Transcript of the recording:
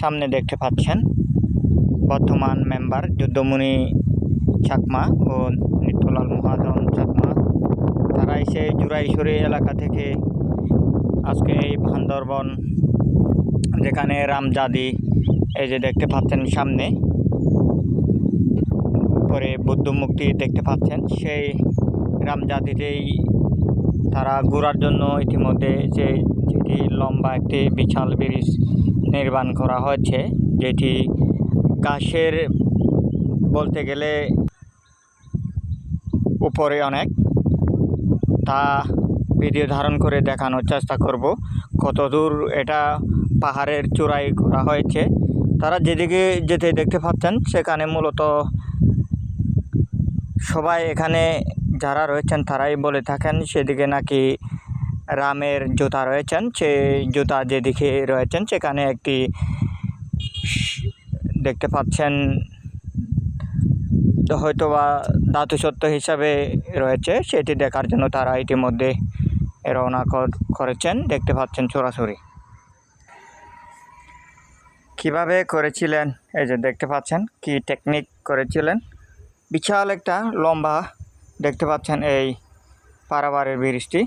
সামনে দেখতে পাচ্ছেন বর্তমান মেম্বার যুদ্ধমণি চাকমা ও নিত্যলাল মহাজন চাকমা। তারা এসে জুরাইশরী এলাকা থেকে আজকে এই বান্দরবন, যেখানে রামজাদি, এই যে দেখতে পাচ্ছেন সামনে, উপরে বুদ্ধ মুক্তি দেখতে পাচ্ছেন, সেই রামজাদিতেই তারা ঘোরার জন্য ইতিমধ্যে যে লম্বা একটি বিশাল ব্রিজ নির্মাণ করা হয়েছে, যেটি গাছের বলতে গেলে উপরে অনেক। তা ভিডিও ধারণ করে দেখানোর চেষ্টা করব কত দূর এটা পাহাড়ের চূড়ায় করা হয়েছে। তারা যেদিকে যেতে দেখতে পাচ্ছেন, সেখানে মূলত সবাই এখানে যারা রয়েছেন, তারাই বলে থাকেন, সেদিকে নাকি রামের জুতা রয়েছেন। সেই জুতা যেদিকে রয়েছেন, সেখানে একটি দেখতে পাচ্ছেন, হয়তোবা ধাতু সত্য হিসাবে রয়েছে। সেটি দেখার জন্য তারা ইতিমধ্যে রওনা করেছেন। দেখতে পাচ্ছেন সরাসরি। কীভাবে করেছিলেন? এই যে দেখতে পাচ্ছেন, কি টেকনিক করেছিলেন? বিশাল একটা লম্বা, দেখতে পাচ্ছেন এই পারাবারের ব্রিজটি